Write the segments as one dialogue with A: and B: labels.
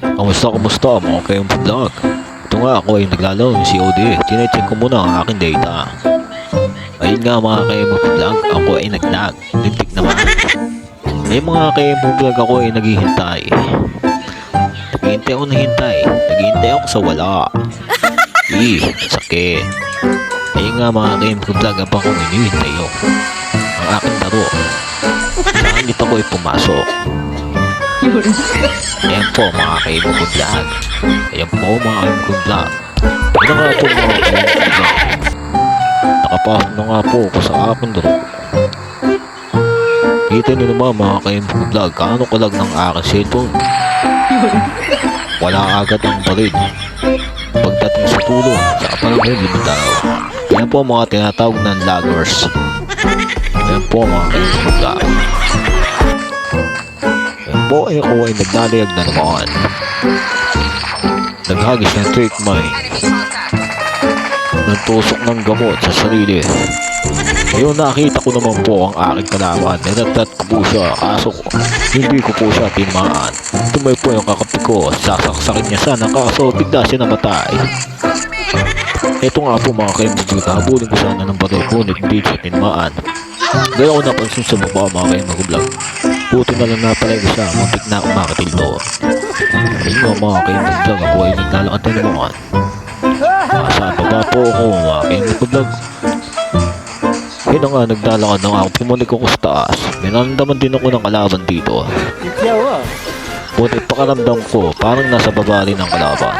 A: Kamusta, kamusta mga kayong vlog? Ito nga ako ay naglalaro ng COD. Tinecheck ko muna ang aking data. Ayun nga mga kayong vlog, ako ay naglag. Lintik naman. Ay mga kayong vlog ako ay naghihintay. Naghihintay ako naghihintay. Naghihintay ako sa wala. Ih, sakit. Ayun nga mga kayong vlog, abang kong inihintay yun. Ang aking laro. Saan dito ako ay pumasok. Ayan po mga ko vlog. Ayan po mga ko vlog. Ano nga po mga kaibigan ko vlog. Nakapasok na nga po ako sa aking laro. Kita niyo naman mga ko vlog. Kaano kalag ng aking cellphone. Wala agad ang baril. Pagdating sa tulong, sa kapalang limitaw. Ayan po mga tinatawag ng laggers. Ayan po mga kaibigan ko ay ako ay naglalayag na naman. Naghagis ng trick mine. Nagtusok ng gamot sa sarili. Ngayon nakita ko naman po ang aking kalaban. Ninatat ko po siya. Kaso hindi ko po siya timaan. Tumay po yung kakapi ko. Sasaksakin niya sana. Kaso bigla siya namatay. Ito nga po mga kaibigan. Habulin ko sana ng bato. Ngunit hindi siya tinamaan. Gaya ko napansin sa baba mga kaibigan vlog. Buti na lang napalay ko siya. Muntik na ako makatildo. Ayun nga mga kaibigan vlog. Ako ay naglalakad na naman. Nasa baba po ako mga kaibigan vlog. Yun na nga, naglalakad na nga ako. Pumunik ako sa taas. May naramdaman din ako ng kalaban dito. Buti pakaramdam ko, parang nasa baba rin ang kalaban.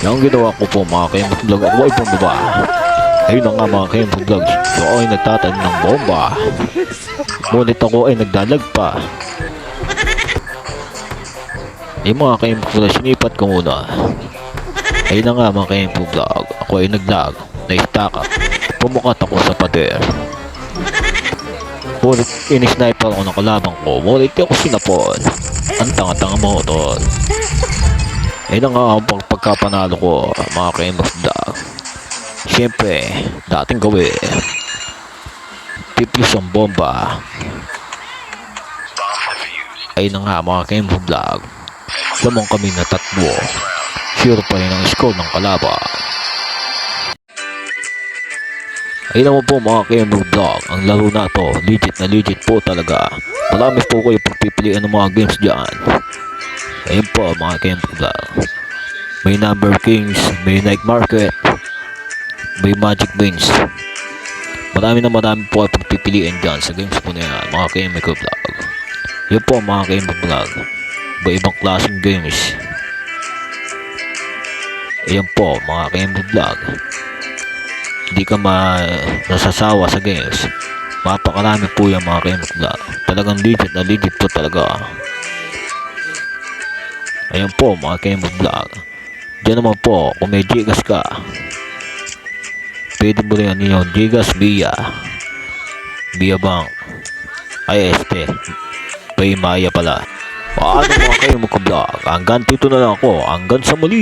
A: Yung ginawa ko po mga kaibigan vlog, ako ay pambaba. Ayun na nga mga kaibigan vlog, so ako ay nagtatanim ng bomba. Ngunit ako ay nagdalag pa. Yung mga kaibigan vlog, sinipat ko muna. Ayun na nga mga kaibigan vlog, ako ay naglag, na-stack up. Pumukat ako sa pader. Ngunit in-sniper ako ng kalabang ko, ngunit di ako sinapon. Ang tanga-tanga mo, tol. Ayun na nga ang pag- pagkapanalo ko, mga kaibigan vlog. Siyempre, dating gawin. Tipis ang bomba. Ay na nga mga kaibigan vlog. Lamang kami na tatlo. Sure pa rin ang score ng kalaban. Ay naman po mga kaibigan vlog. Ang laro na to, legit na legit po talaga. Marami po kayo pagpipilian ng mga games dyan. Ayun po mga kaibigan vlog. May Number Kings, may Night Market, may Magic Wings. Marami na marami po ay pagpipilian dyan sa games po na yan, mga kaibigan vlog. Yun po mga kaibigan vlog. Iba-ibang klaseng games. Ayan po mga kaibigan vlog. Hindi ka ma nasasawa sa games. Mapakarami po yung mga kaibigan vlog. Talagang legit na legit po talaga. Ayan po mga kaibigan vlog. Diyan naman po, kung may Gcash ka, pwede mo rin yung Gigas Via. Via Bank. Ay este. Paymaya pala. Paano mga kayo magka-vlog. Hanggang dito na lang ako. Hanggang sa muli